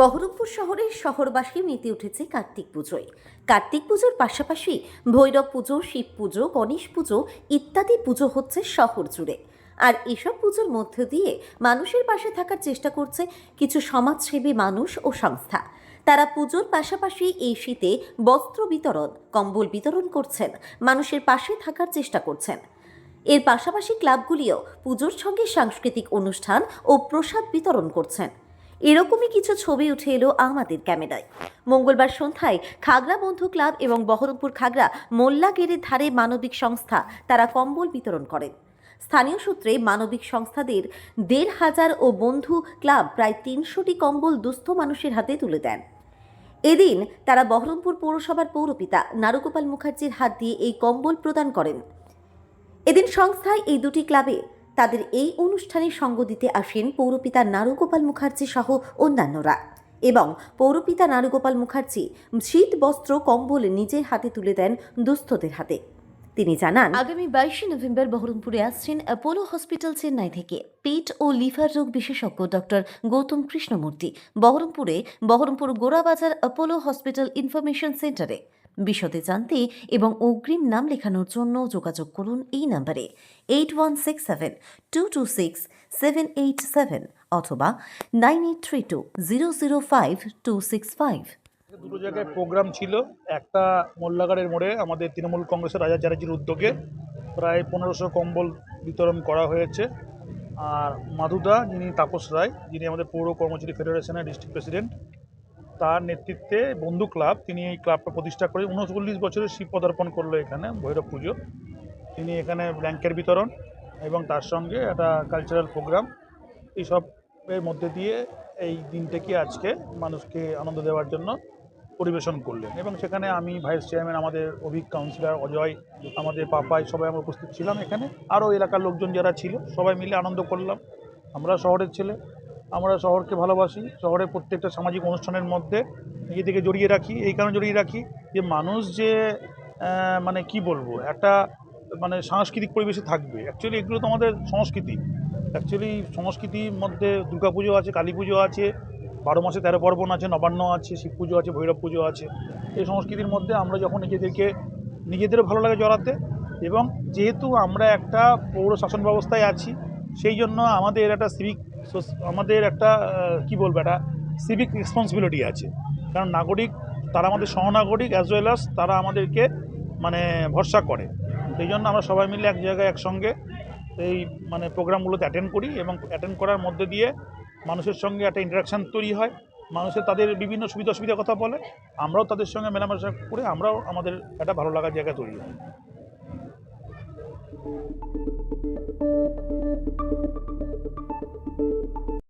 বহরমপুর শহরের শহরবাসী মেতে উঠেছে কার্তিক পুজোয়। কার্তিক পুজোর পাশাপাশি ভৈরব পুজো, শিব পুজো, গণেশ পুজো ইত্যাদি পুজো হচ্ছে শহর জুড়ে। আর এসব পুজোর মধ্য দিয়ে মানুষের পাশে থাকার চেষ্টা করছে কিছু সমাজসেবী মানুষ ও সংস্থা। তারা পুজোর পাশাপাশি এই শীতে বস্ত্র বিতরণ, কম্বল বিতরণ করছেন, মানুষের পাশে থাকার চেষ্টা করছেন। এর পাশাপাশি ক্লাবগুলিও পুজোর সঙ্গে সাংস্কৃতিক অনুষ্ঠান ও প্রসাদ বিতরণ করছেন। এরকমই কিছু ছবি উঠে এলো আমাদের ক্যামেরায়। মঙ্গলবার সন্ধ্যায় খাগড়া বন্ধু ক্লাব এবং বহরমপুর খাগড়া মোল্লা গেরের ধারে মানবিক সংস্থা, তারা কম্বল বিতরণ করেন। স্থানীয় সূত্রে মানবিক সংস্থাদের দেড় হাজার ও বন্ধু ক্লাব প্রায় তিনশোটি কম্বল দুস্থ মানুষের হাতে তুলে দেন। এদিন তারা বহরমপুর পৌরসভার পৌরপিতা নারুগোপাল মুখার্জির হাত দিয়ে এই কম্বল প্রদান করেন। এদিন সংস্থায় এই দুটি ক্লাবে তাদের এই অনুষ্ঠানে সঙ্গ দিতে আসেন পৌরপিতা নারুগোপাল মুখার্জি সহ অন্যান্যরা এবং পৌরপিতা নারুগোপাল মুখার্জি শীত, বস্ত্র, কম্বল নিজের হাতে তুলে দেন দুস্থদের হাতে। তিনি জানান, আগামী বাইশে নভেম্বর বহরমপুরে আসছেন অ্যাপোলো হসপিটাল চেন্নাই থেকে পেট ও লিভার রোগ বিশেষজ্ঞ ডক্টর গৌতম কৃষ্ণমূর্তি। বহরমপুরে Baharampur Gorabazar Apollo hospital information সেন্টারে বিশদে জানতে এবং অগ্রিম নাম লেখানোর জন্য যোগাযোগ করুন এই নাম্বারে eight one six seven two two six seven eight seven অথবা nine eight three two zero zero five two six five দুটো জায়গায় প্রোগ্রাম ছিল। একটা মোল্লাগাড়ের মোড়ে আমাদের তৃণমূল কংগ্রেসের রাজা চ্যাটার্জির উদ্যোগে। প্রায় পনেরোশো কম্বল বিতরণ করা হয়েছে। আর মাধুদা, যিনি তাপস রায়, যিনি আমাদের পৌর কর্মচারী ফেডারেশনের ডিস্ট্রিক্ট প্রেসিডেন্ট তার নেতৃত্বে বন্ধু ক্লাব তিনি এই ক্লাবটা প্রতিষ্ঠা করে উনচল্লিশ বছরের শিব পদার্পণ করল এখানে, ভৈরব পুজো। তিনি এখানে ব্ল্যাঙ্কের বিতরণ এবং তার সঙ্গে একটা কালচারাল প্রোগ্রাম এইসবের মধ্যে দিয়ে এই দিনটাকে আজকে মানুষকে আনন্দ দেওয়ার জন্য পরিবেশন করলেন। এবং সেখানে আমি ভাইস চেয়ারম্যান আমাদের অভিক কাউন্সিলর অজয়, আমাদের পাপাই সবাই আমরা উপস্থিত ছিলাম এখানে। আরও এলাকার লোকজন যারা ছিল, সবাই মিলে আনন্দ করলাম। আমরা শহরের ছেলে। আমরা শহরকে ভালোবাসি, শহরের প্রত্যেকটা সামাজিক অনুষ্ঠানের মধ্যে নিজেদেরকে জড়িয়ে রাখি, এই কারণে জড়িয়ে রাখি যে মানুষ যে মানে কি বলব, একটা মানে সাংস্কৃতিক পরিবেশে থাকবে। অ্যাকচুয়ালি এগুলো তো আমাদের সংস্কৃতি। অ্যাকচুয়ালি সংস্কৃতির মধ্যে দুর্গাপুজো আছে, কালী পুজো আছে, বারো মাসে তেরো পার্বণ আছে, নবান্ন আছে, শিব পুজো আছে, ভৈরব পুজো আছে। এই সংস্কৃতির মধ্যে আমরা যখন নিজেদেরকে নিজেদেরও ভালো লাগে জড়াতে এবং যেহেতু আমরা একটা পৌর শাসন ব্যবস্থায় আছি, সেই জন্য আমাদের একটা সিভিক আমাদের একটা কি বলব, একটা সিভিক রেসপন্সিবিলিটি আছে। কারণ নাগরিক, তারা আমাদের সহনাগরিক অ্যাজ ওয়েল অ্যাজ তারা আমাদেরকে মানে ভরসা করে। সেই জন্য আমরা সবাই মিলে এক জায়গায় একসঙ্গে এই মানে প্রোগ্রামগুলোতে অ্যাটেন্ড করি এবং অ্যাটেন্ড করার মধ্যে দিয়ে মানুষের সঙ্গে একটা ইন্টারাকশান তৈরি হয়। মানুষের তাদের বিভিন্ন সুবিধা অসুবিধার কথা বলে, আমরাও তাদের সঙ্গে মেলামেশা করে আমরাও আমাদের একটা ভালো লাগার জায়গা তৈরি হয়। ハハハハ!